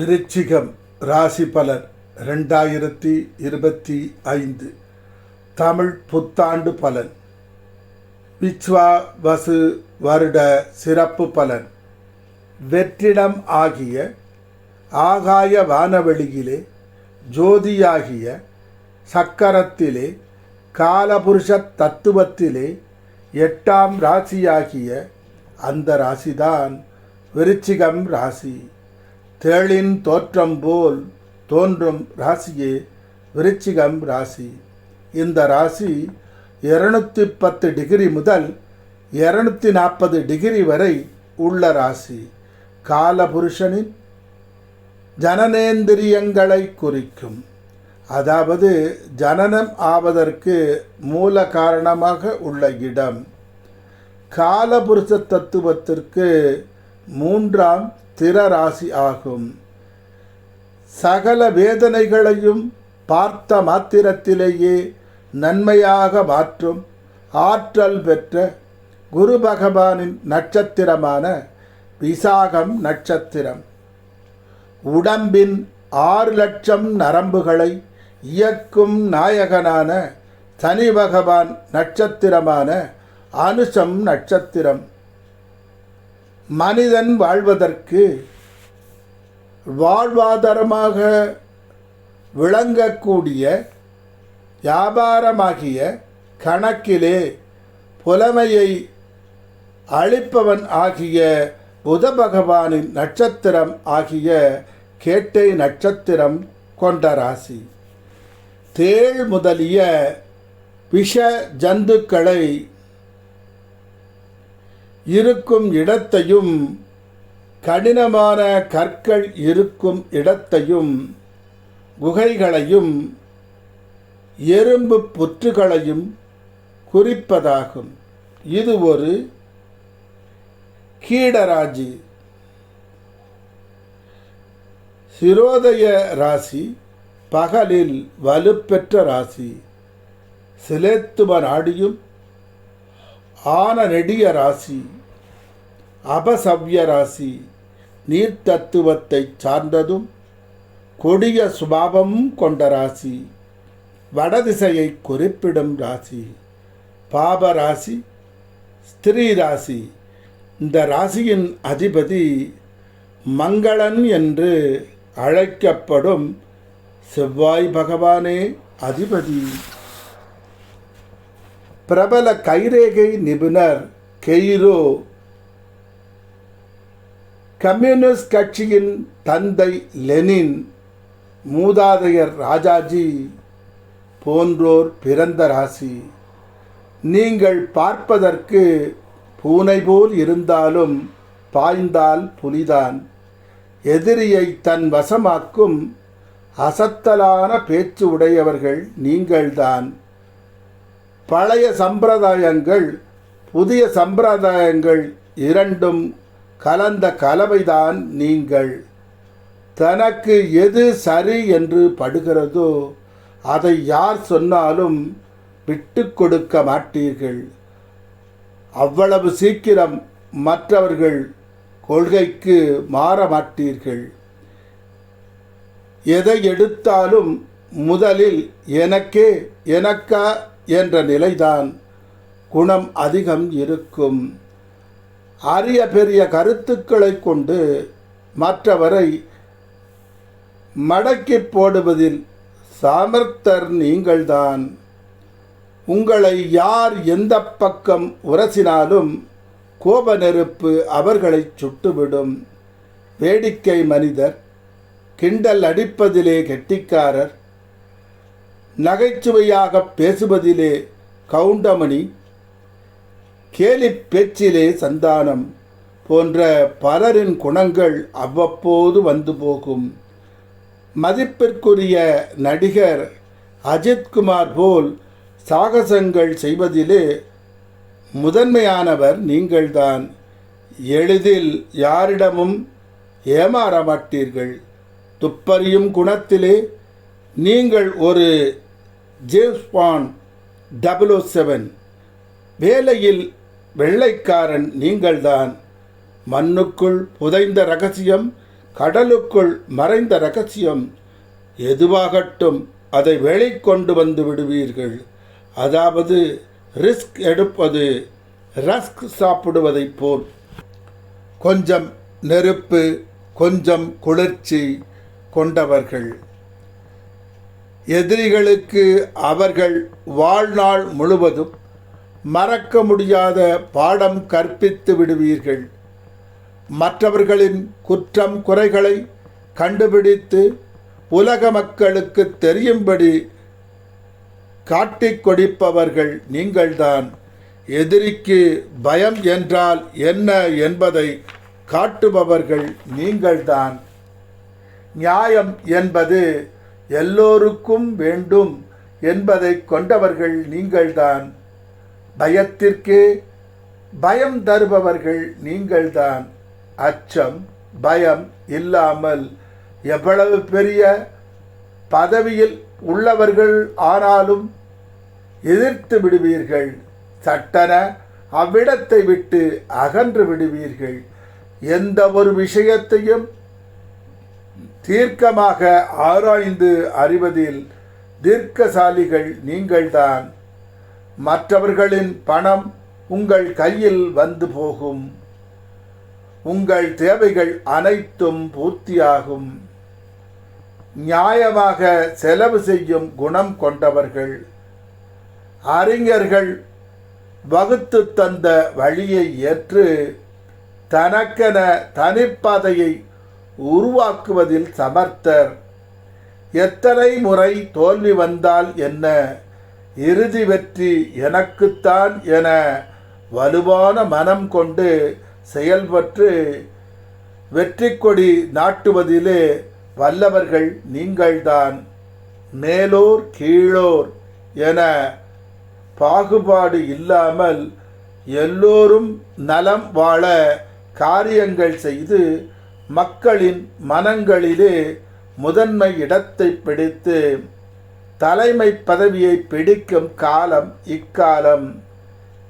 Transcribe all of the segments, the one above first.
விருச்சிகம் ராசி பலன் ரெண்டாயிரத்தி இருபத்தி ஐந்து. தமிழ் புத்தாண்டு பலன். விச்வா வசு வருட சிறப்பு பலன். வெற்றிடம் ஆகிய ஆகாய வானவெளியிலே ஜோதியாகிய சக்கரத்திலே காலபுருஷ தத்துவத்திலே எட்டாம் ராசியாகிய அந்த ராசிதான் விருச்சிகம் ராசி. தேளின் தோற்றம் போல் தோன்றும் ராசியே விருச்சிகம் ராசி. இந்த ராசி இருநூத்தி பத்து டிகிரி முதல் இருநூத்தி நாற்பது டிகிரி வரை உள்ள ராசி. காலபுருஷனின் ஜனனேந்திரியங்களை குறிக்கும். அதாவது ஜனனம் ஆவதற்கு மூல காரணமாக உள்ள இடம். காலபுருஷ தத்துவத்திற்கு மூன்றாம் திற ராசி ஆகும். சகல வேதனைகளையும் பார்த்த மாத்திரத்திலேயே நன்மையாக மாற்றும் ஆற்றல் பெற்ற குரு பகவானின் நட்சத்திரமான விசாகம் நட்சத்திரம். உடம்பின் ஆறு லட்சம் நரம்புகளை இயக்கும் நாயகனான சனி பகவான் நட்சத்திரமான அனுஷம் நட்சத்திரம். மனிதன் வாழ்வதற்கு வாழ்வாதாரமாக விளங்கக்கூடிய வியாபாரமாகிய கணக்கிலே புலமையை அளிப்பவன் ஆகிய புத பகவானின் நட்சத்திரம் ஆகிய கேட்டை நட்சத்திரம் கொண்ட ராசி. தேள் முதலிய விஷ ஜந்துக்களை இருக்கும் இடத்தையும் கடினமான கற்கள் இருக்கும் இடத்தையும் குகைகளையும் எறும்பு புற்றுகளையும் குறிப்பதாகும். இது ஒரு கீடராஜி சிரோதய ராசி பகலில் வலுப்பெற்ற ராசி. சிலேத்துவ நாடியும் ஆனரெடிய ராசி அபசவ்ய ராசி நீர்த்தத்துவத்தை சார்ந்ததும் கொடிய சுபாவமும் கொண்ட ராசி வடதிசையை குறிப்பிடும் ராசி பாப ராசி ஸ்திரீ ராசி இந்த ராசியின் அதிபதி மங்களன் என்று அழைக்கப்படும் செவ்வாய் பகவானே அதிபதி. பிரபல கைரேகை நிபுணர் கெய்ரோ கம்யூனிஸ்ட் கட்சியின் தந்தை லெனின் மூதாதையர் ராஜாஜி போன்றோர் பிறந்த ராசி. நீங்கள் பார்ப்பதற்கு பூனை போல் இருந்தாலும் பாய்ந்தால் புலிதான். எதிரியை தன் வசமாக்கும் அசத்தலான பேச்சு உடையவர்கள் நீங்கள்தான். பழைய சம்பிரதாயங்கள் புதிய சம்பிரதாயங்கள் இரண்டும் கலந்த கலவைதான் நீங்கள். தனக்கு எது சரி என்று படுகிறதோ அதை யார் சொன்னாலும் விட்டு கொடுக்க மாட்டீர்கள். அவ்வளவு சீக்கிரம் மற்றவர்கள் கொள்கைக்கு மாற மாட்டீர்கள். எதை எடுத்தாலும் முதலில் எனக்கே எனக்கா என்ற நிலைதான் குணம் அதிகம் இருக்கும். அரிய பெரிய கருத்துக்களை கொண்டு மற்றவரை மடக்கி போடுவதில் சாமர்த்தர் நீங்கள்தான். உங்களை யார் எந்த பக்கம் உரசினாலும் கோப நெருப்பு அவர்களை சுட்டுவிடும். வேடிக்கை மனிதர் கிண்டல் அடிப்பதிலே கெட்டிக்காரர் நகைச்சுவையாக பேசுவதிலே கவுண்டமணி கேலி பேச்சிலே சந்தானம் போன்ற பலரின் குணங்கள் அவ்வப்போது வந்து போகும். மதிப்பிற்குரிய நடிகர் அஜித்குமார் போல் சாகசங்கள் செய்வதிலே முதன்மையானவர் நீங்கள்தான். எளிதில் யாரிடமும் ஏமாற மாட்டீர்கள் துப்பறியும் குணத்திலே நீங்கள் ஒரு ஜேம்ஸ் பான் டபுள் செவன் வேலையில் வெள்ளைக்காரன் நீங்கள்தான். மண்ணுக்குள் புதைந்த ரகசியம் கடலுக்குள் மறைந்த ரகசியம். எதுவாகட்டும் அதை வெளிக்கொண்டு வந்து விடுவீர்கள். அதாவது ரிஸ்க் எடுப்பது ரஸ்க் சாப்பிடுவதைப் போல். கொஞ்சம் நெருப்பு கொஞ்சம் குளிர்ச்சி கொண்டவர்கள். எதிரிகளுக்கு அவர்கள் வாழ்நாள் முழுவதும் மறக்க முடியாத பாடம் கற்பித்து விடுவீர்கள். மற்றவர்களின் குற்றம் குறைகளை கண்டுபிடித்து உலக மக்களுக்கு தெரியும்படி காட்டிக் கொடுப்பவர்கள் நீங்கள்தான். எதிரிக்கு பயம் என்றால் என்ன என்பதை காட்டுபவர்கள் நீங்கள்தான். நியாயம் என்பது எல்லோருக்கும் வேண்டும் என்பதை கொண்டவர்கள் நீங்கள்தான். பயத்திற்கே பயம் தருபவர்கள் நீங்கள்தான். அச்சம் பயம் இல்லாமல் எவ்வளவு பெரிய பதவியில் உள்ளவர்கள் ஆனாலும் எதிர்த்து விடுவீர்கள். சட்டன அவ்விடத்தை விட்டு அகன்று விடுவீர்கள். எந்த ஒரு விஷயத்தையும் தீர்க்கமாக ஆராய்ந்து அறிவதில் தீர்க்கசாலிகள் நீங்கள்தான். மற்றவர்களின் பணம் உங்கள் கையில் வந்து போகும். உங்கள் தேவைகள் அனைத்தும் பூர்த்தியாகும். நியாயமாக செலவு செய்யும் குணம் கொண்டவர்கள். அறிஞர்கள் வகுத்து தந்த வழியை ஏற்று தனக்கென தனிப்பாதையை உருவாக்குவதில் சமர்த்தர். எத்தனை முறை தோல்வி வந்தால் என்ன? இறுதி வெற்றி எனக்குத்தான் என வலுவான மனம் கொண்டு செயல்பட்டு வெற்றி கொடி நாட்டுவதிலே வல்லவர்கள் நீங்கள்தான். மேலோர் கீழோர் என பாகுபாடு இல்லாமல் எல்லோரும் நலம் வாழ காரியங்கள் செய்து மக்களின் மனங்களிலே முதன்மை இடத்தை பிடித்து தலைமை பதவியை பிடிக்கும் காலம் இக்காலம்.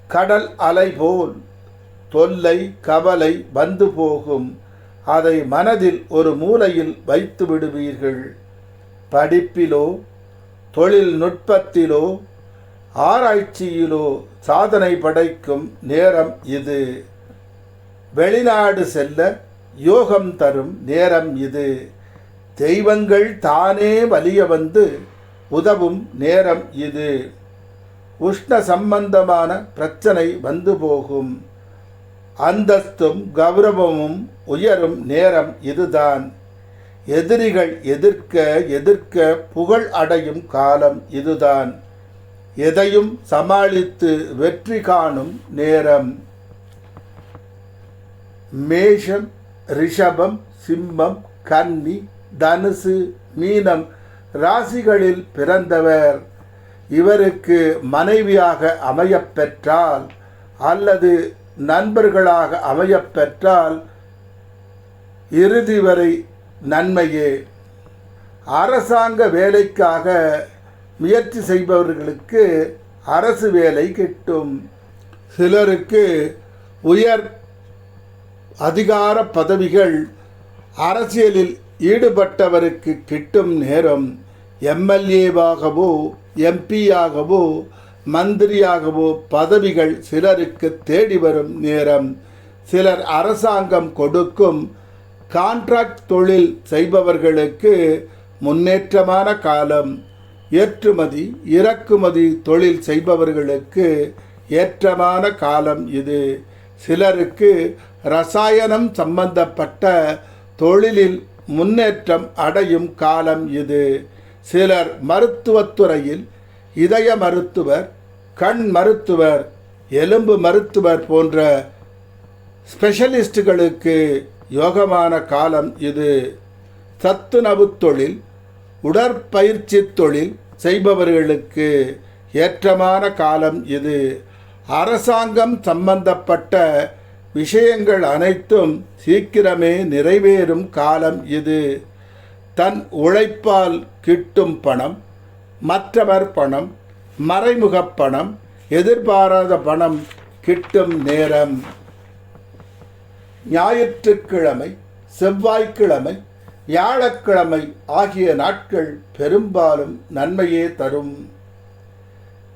கடல் அலை போல் தொல்லை கவலை வந்து போகும். அதை மனதில் ஒரு மூலையில் வைத்து விடுவீர்கள். படிப்பிலோ தொழில்நுட்பத்திலோ ஆராய்ச்சியிலோ சாதனை படைக்கும் நேரம் இது. வெளிநாடு செல்ல யோகம் தரும் நேரம் இது. தெய்வங்கள் தானே வலிய வந்து உதவும் நேரம் இது. உஷ்ண சம்பந்தமான பிரச்சனை வந்து போகும். அந்தஸ்தும் கௌரவமும் உயரும் நேரம் இதுதான். எதிரிகள் எதிர்க்க எதிர்க்க புகழ் அடையும் காலம் இதுதான். எதையும் சமாளித்து வெற்றி காணும் நேரம். மேஷம் ரிஷபம் சிம்மம் கன்னி தனுசு மீனம் ராசிகளில் பிறந்தவர். இவருக்கு மனைவியாக அமையப்பெற்றால் அல்லது நண்பர்களாக அமையப்பெற்றால் இறுதி வரை நன்மையே. அரசாங்க வேலைக்காக முயற்சி செய்பவர்களுக்கு அரசு வேலை கிட்டும். சிலருக்கு உயர் அதிகார பதவிகள் அரசியலில் ஈடுபட்டவருக்கு கிட்டும் நேரம் எம்எல்ஏவாகவோ எம்பியாகவோ மந்திரியாகவோ பதவிகள் சிலருக்கு தேடி வரும் நேரம். சிலர் அரசாங்கம் கொடுக்கும் கான்ட்ராக்ட் தொழில் செய்பவர்களுக்கு முன்னேற்றமான காலம். ஏற்றுமதி இறக்குமதி தொழில் செய்பவர்களுக்கு ஏற்றமான காலம் இது. சிலருக்கு ரசாயனம் சம்பந்தப்பட்ட தொழிலில் முன்னேற்றம் அடையும் காலம் இது. சிலர் மருத்துவத்துறையில் இதய மருத்துவர் கண் மருத்துவர் எலும்பு மருத்துவர் போன்ற ஸ்பெஷலிஸ்டுகளுக்கு யோகமான காலம் இது. சத்துணவு தொழில் உடற்பயிற்சி தொழில் செய்பவர்களுக்கு ஏற்றமான காலம் இது. அரசாங்கம் சம்பந்தப்பட்ட விஷயங்கள் அனைத்தும் சீக்கிரமே நிறைவேறும் காலம் இது. தன் உழைப்பால் கிட்டும் பணம் மற்றவர் பணம் மறைமுக பணம் எதிர்பாராத பணம் கிட்டும் நேரம். ஞாயிற்றுக்கிழமை செவ்வாய்க்கிழமை வியாழக்கிழமை ஆகிய நாட்கள் பெரும்பாலும் நன்மையே தரும்.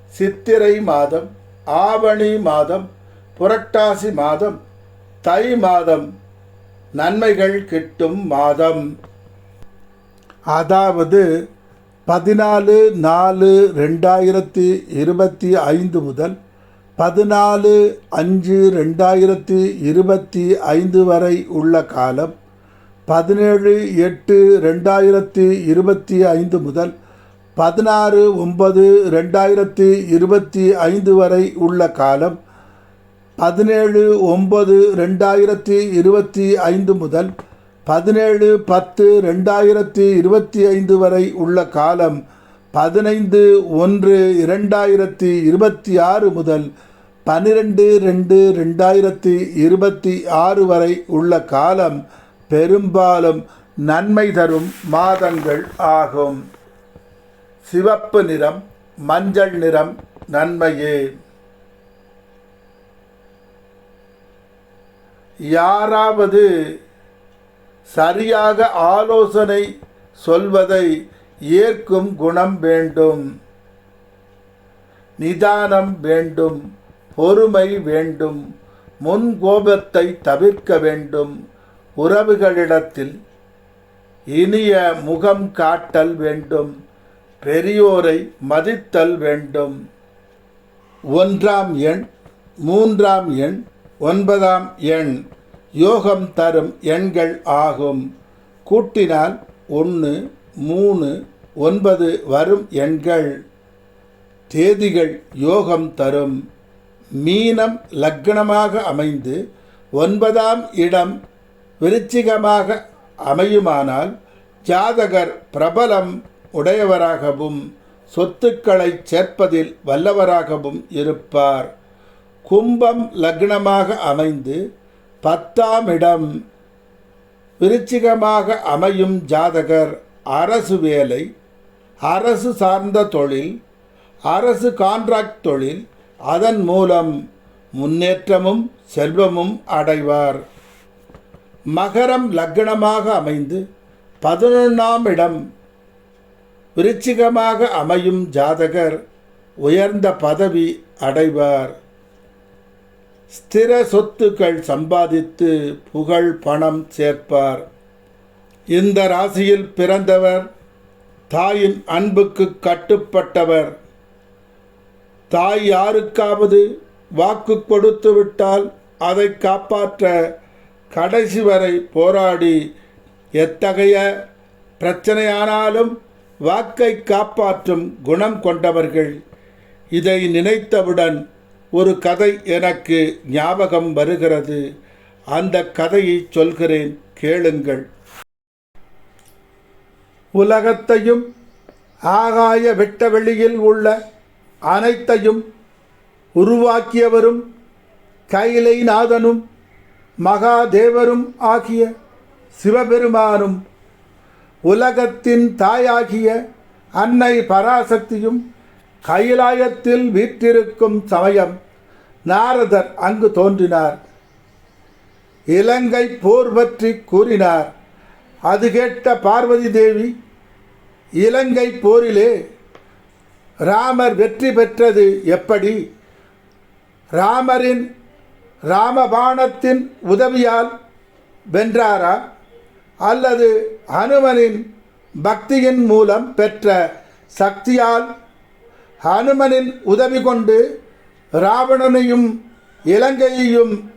சித்திரை மாதம் ஆவணி மாதம் புரட்டாசி மாதம். தை மாதம். நன்மைகள் கிட்டும் மாதம். அதாவது பதினாலு நாலு ரெண்டாயிரத்தி இருபத்தி ஐந்து முதல் பதினாலு அஞ்சு ரெண்டாயிரத்தி இருபத்தி ஐந்து வரை உள்ள காலம் பதினேழு எட்டு ரெண்டாயிரத்தி இருபத்தி ஐந்து முதல் பதினாறு ஒன்பது ரெண்டாயிரத்தி இருபத்தி ஐந்து வரை உள்ள காலம் பதினேழு ஒன்பது ரெண்டாயிரத்தி இருபத்தி ஐந்து முதல் பதினேழு பத்து ரெண்டாயிரத்தி இருபத்தி ஐந்து வரை உள்ள காலம் பதினைந்து ஒன்று இரண்டாயிரத்தி இருபத்தி ஆறு முதல் பன்னிரெண்டு ரெண்டு ரெண்டாயிரத்தி இருபத்தி ஆறு வரை உள்ள காலம் பெரும்பாலும் நன்மை தரும் மாதங்கள் ஆகும். சிவப்பு நிறம் மஞ்சள் நிறம் நன்மையே. யாராவது சரியாக ஆலோசனை சொல்வதை ஏற்கும் குணம் வேண்டும். நிதானம் வேண்டும். பொறுமை வேண்டும். முன்கோபத்தை தவிர்க்க வேண்டும். உறவுகளிடத்தில் இனிய முகம் காட்டல் வேண்டும். பெரியோரை மதித்தல் வேண்டும். ஒன்றாம் எண் மூன்றாம் எண் ஒன்பதாம் எண். யோகம் தரும் எண்கள் ஆகும். கூட்டினால் ஒன்று மூணு ஒன்பது வரும் எண்கள். தேதிகள் யோகம் தரும். மீனம் லக்னமாக அமைந்து ஒன்பதாம் இடம் விருச்சிகமாக அமையுமானால் ஜாதகர் பிரபலம் உடையவராகவும் சொத்துக்களை சேர்ப்பதில் வல்லவராகவும் இருப்பார். கும்பம் லக்னமாக அமைந்து பத்தாம் இடம் விருச்சிகமாக அமையும் ஜாதகர் அரசு வேலை அரசு சார்ந்த தொழில் அரசு கான்ட்ராக்ட் தொழில் அதன் மூலம் முன்னேற்றமும் செல்வமும் அடைவார். மகரம் லக்னமாக அமைந்து பதினொன்றாம் இடம் விருச்சிகமாக அமையும் ஜாதகர் உயர்ந்த பதவி அடைவார். ஸ்திர சொத்துக்கள் சம்பாதித்து புகழ் பணம் சேர்ப்பார். இந்த ராசியில் பிறந்தவர் தாயின் அன்புக்கு கட்டுப்பட்டவர். தாய் யாருக்காவது வாக்கு கொடுத்து விட்டால் அதை காப்பாற்ற கடைசி வரை போராடி எத்தகைய பிரச்சனையானாலும் வாக்கை காப்பாற்றும் குணம் கொண்டவர்கள். இதை நினைத்தவுடன் ஒரு கதை எனக்கு ஞாபகம் வருகிறது. அந்த கதையை சொல்கிறேன் கேளுங்கள். உலகத்தையும் ஆகாய வெட்டவெளியில் உள்ள அனைத்தையும் உருவாக்கியவரும் கைலைநாதனும் மகாதேவரும் ஆகிய சிவபெருமானும் உலகத்தின் தாயாகிய அன்னை பராசக்தியும் கைலாயத்தில் வீற்றிருக்கும் சமயம் நாரதர் அங்கு தோன்றினார். இலங்கை போர் பற்றி கூறினார். அது கேட்ட பார்வதி தேவி இலங்கை போரிலே ராமர் வெற்றி பெற்றது எப்படி? ராமரின் ராமபாணத்தின் உதவியால் வென்றாரா? அல்லது ஹனுமனின் பக்தியின் மூலம் பெற்ற சக்தியால் ஹனுமனின் உதவி கொண்டு ராவணனையும் இலங்கையையும்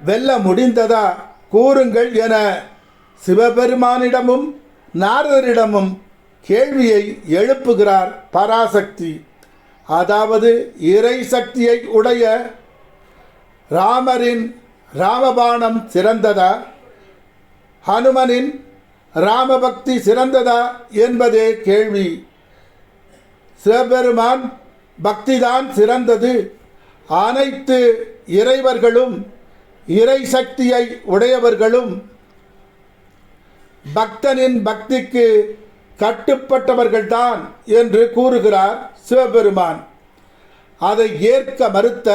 வெல்ல முடிந்ததா கூறுங்கள் என சிவபெருமானிடமும் நாரதரிடமும் கேள்வியை எழுப்புகிறார் பராசக்தி. அதாவது இறை சக்தியை உடைய ராமரின் ராமபாணம் சிறந்ததா? ஹனுமனின் ராமபக்தி சிறந்ததா என்பதே கேள்வி. சிவபெருமான் பக்திதான் சிறந்தது. அனைத்து இறைவர்களும் இறை சக்தியை உடையவர்களும் பக்தனின் பக்திக்கு கட்டுப்பட்டவர்கள்தான் என்று கூறுகிறார் சிவபெருமான். அதை ஏற்க மறுத்த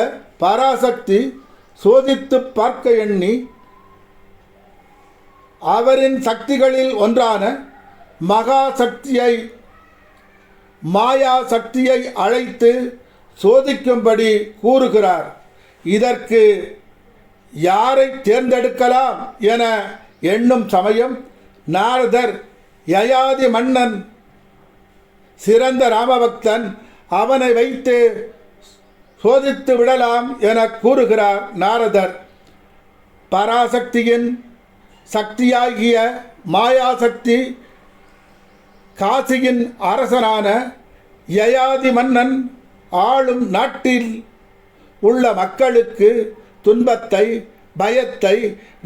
பராசக்தி சோதித்து பார்க்க எண்ணி அவரின் சக்திகளில் ஒன்றான மகா சக்தியை மாயா சக்தியை அழைத்து சோதிக்கும்படி கூறுகிறார். இதற்கு யாரை தேர்ந்தெடுக்கலாம் என எண்ணும் சமயம் நாரதர் யயாதி மன்னன் சிறந்த ராமபக்தன் அவனை வைத்து சோதித்து விடலாம் என கூறுகிறார் நாரதர். பராசக்தியின் சக்தியாகிய மாயாசக்தி காசியின் அரசனான யயாதி மன்னன் ஆளும் நாட்டில் உள்ள மக்களுக்கு துன்பத்தை பயத்தை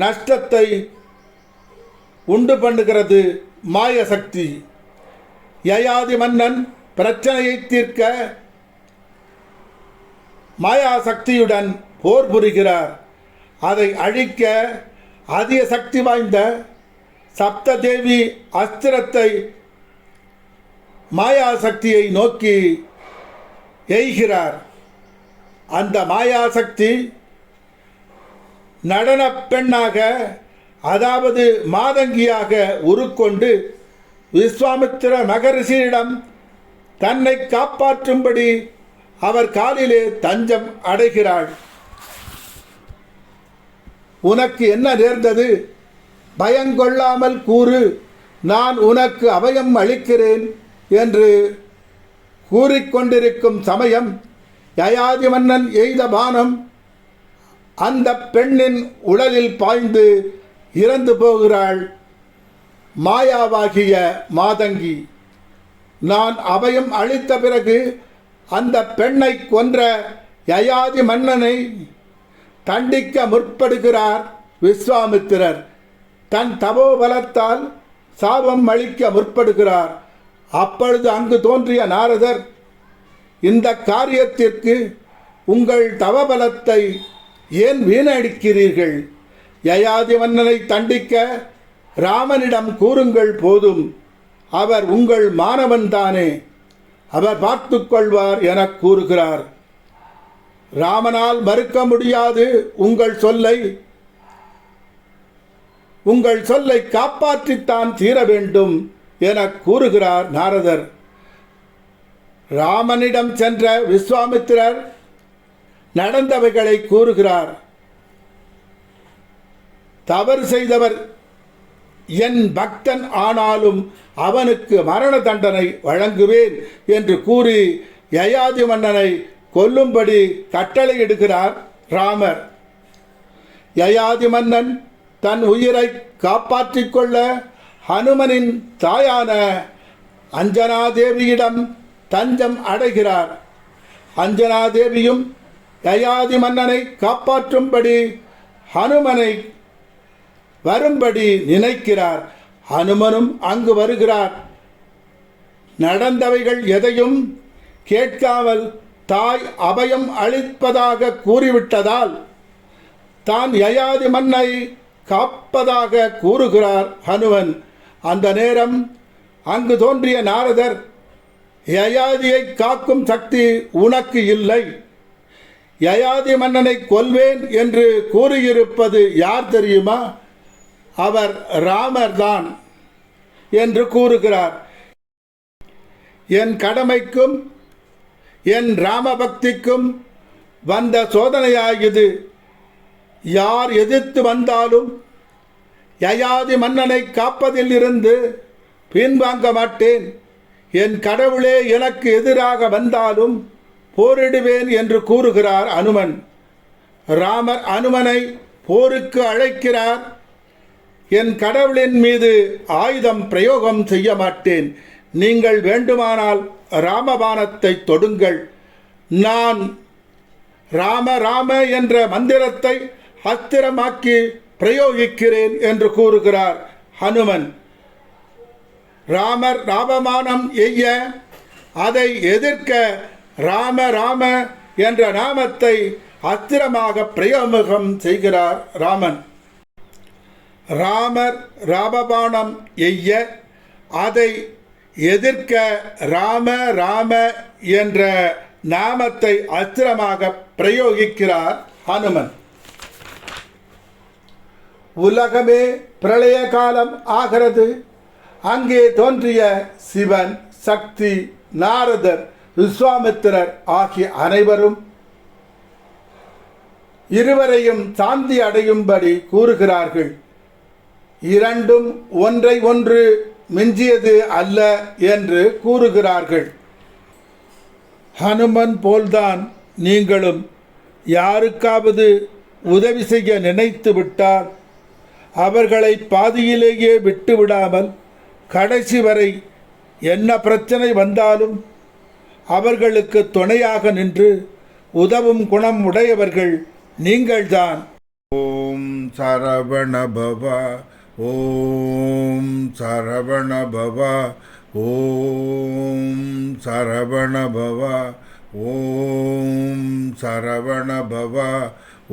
நஷ்டத்தை உண்டு பண்ணுகிறது மாயசக்தி. யயாதி மன்னன் பிரச்சனையை தீர்க்க மாயாசக்தியுடன் போர் புரிகிறார். அதை அழிக்க அதிக சக்தி வாய்ந்த சப்ததேவி அஸ்திரத்தை மாயாசக்தியை நோக்கி எய்கிறார். அந்த மாயாசக்தி நடனப் பெண்ணாக அதாவது மாதங்கியாக உருக்கொண்டு விஸ்வாமித்திர மகரிஷியிடம் தன்னை காப்பாற்றும்படி அவர் காலிலே தஞ்சம் அடைகிறாள். உனக்கு என்ன நேர்ந்தது? பயங்கொள்ளாமல் கூறு. நான் உனக்கு அபயம் அளிக்கிறேன். என்று கூறிக்கொண்டிருக்கும் சமயம் யயாதி மன்னன் எய்த பானம் அந்த பெண்ணின் உடலில் பாய்ந்து இறந்து போகிறாள். மாயாவாகிய மாதங்கி நான் அபயம் அளித்த பிறகு அந்த பெண்ணை கொன்ற யயாதி மன்னனை தண்டிக்க முற்படுகிறார் விஸ்வாமித்திரர். தன் தபோபலத்தால் சாபம் அளிக்க முற்படுகிறார். அப்பொழுது அங்கு தோன்றிய நாரதர் இந்த காரியத்திற்கு உங்கள் தவபலத்தை ஏன் வீணடிக்கிறீர்கள்? யயாதி மன்னனை தண்டிக்க ராமனிடம் கூறுங்கள் போதும். அவர் உங்கள் மாணவன்தானே அவர் பார்த்து கொள்வார் என கூறுகிறார். ராமனால் மறுக்க முடியாது உங்கள் சொல்லை. உங்கள் சொல்லை காப்பாற்றித்தான் தீர வேண்டும் என கூறுகிறார் நாரதர். ராமனிடம் சென்ற விஸ்வாமித்திரர் நடந்தவைகளை கூறுகிறார். தவறு செய்தவர் என் பக்தன் ஆனாலும் அவனுக்கு மரண தண்டனை வழங்குவேன் என்று கூறி யயாதி மன்னனை கொல்லும்படி கட்டளையிடுகிறார் ராமர். யயாதி மன்னன் தன் உயிரை காப்பாற்றிக் கொள்ள ஹனுமனின் தாயான அஞ்சனாதேவியிடம் தஞ்சம் அடைகிறார். அஞ்சனாதேவியும் யயாதி மன்னனை காப்பாற்றும்படி ஹனுமனை வரும்படி நினைக்கிறார். ஹனுமனும் அங்கு வருகிறார். நடந்தவைகள் எதையும் கேட்காமல் தாய் அபயம் அளிப்பதாக கூறிவிட்டதால் தான் யயாதி மன்னை காப்பதாக கூறுகிறார் ஹனுமன். அந்த நேரம் அங்கு தோன்றிய நாரதர் யயாதியை காக்கும் சக்தி உனக்கு இல்லை. யயாதி மன்னனை கொல்வேன் என்று கூறியிருப்பது யார் தெரியுமா? அவர் ராமர்தான் என்று கூறுகிறார். என் கடமைக்கும் என் ராமபக்திக்கும் வந்த சோதனையாகியது யார் எதிர்த்து வந்தாலும் யயாதி மன்னனை காப்பதில் இருந்து பின்வாங்க மாட்டேன். என் கடவுளே எனக்கு எதிராக வந்தாலும் போரிடுவேன் என்று கூறுகிறார் அனுமன். ராமர் அனுமனை போருக்கு அழைக்கிறார். என் கடவுளின் மீது ஆயுதம் பிரயோகம் செய்ய மாட்டேன். நீங்கள் வேண்டுமானால் ராமபானத்தை தொடுங்கள். நான் ராம ராம என்ற மந்திரத்தை அஸ்திரமாக்கி பிரயோகிக்கிறேன் என்று கூறுகிறார் ஹனுமன். ராமர் ராமமானம் எய்ய அதை எதிர்க்க ராம ராம என்ற நாமத்தை அஸ்திரமாக பிரயோகம் செய்கிறார் ராமன். ராமர் ராமபானம் எய்ய அதை எதிர்க்க ராம ராம என்ற நாமத்தை அஸ்திரமாக பிரயோகிக்கிறார் ஹனுமன். உலகமே பிரளய காலம் ஆகிறது. அங்கே தோன்றிய சிவன் சக்தி நாரதர் விஸ்வாமித்திரர் ஆகிய அனைவரும் இருவரையும் சாந்தி அடையும்படி கூறுகிறார்கள். இரண்டும் ஒன்றை ஒன்று மிஞ்சியது அல்ல என்று கூறுகிறார்கள். ஹனுமன் போல்தான் நீங்களும். யாருக்காவது உதவி செய்ய நினைத்து விட்டால் அவர்களை பாதியிலேயே விட்டு விடாமல் கடைசி வரை என்ன பிரச்சனை வந்தாலும் அவர்களுக்கு துணையாக நின்று உதவும் குணம் உடையவர்கள் நீங்கள்தான். ஓம் சரவண பவா ஓம் சரவண பவா ஓம் சரவண பவா ஓம் சரவண பவா.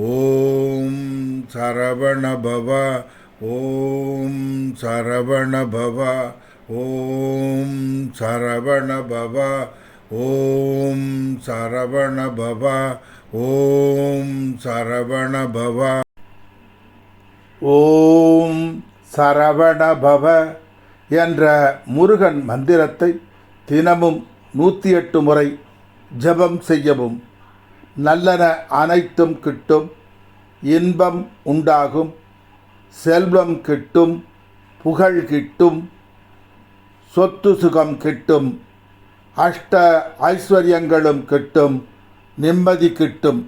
ஓம் சரவணபவ ஓம் சரவணபவ ஓம் சரவண பவ ஓம் சரவணபவ ஓம் சரவண சரவணபவ ஓம் சரவணபவ என்ற முருகன் மந்திரத்தை தினமும் நூற்றி எட்டு முறை ஜபம் செய்யவும். நல்லன அனைத்தும் கிட்டும் இன்பம் உண்டாகும் செல்வம் கிட்டும் புகழ் கிட்டும் சொத்து சுகம் கிட்டும் அஷ்ட ஐஸ்வர்யங்களும் கிட்டும் நிம்மதி கிட்டும்.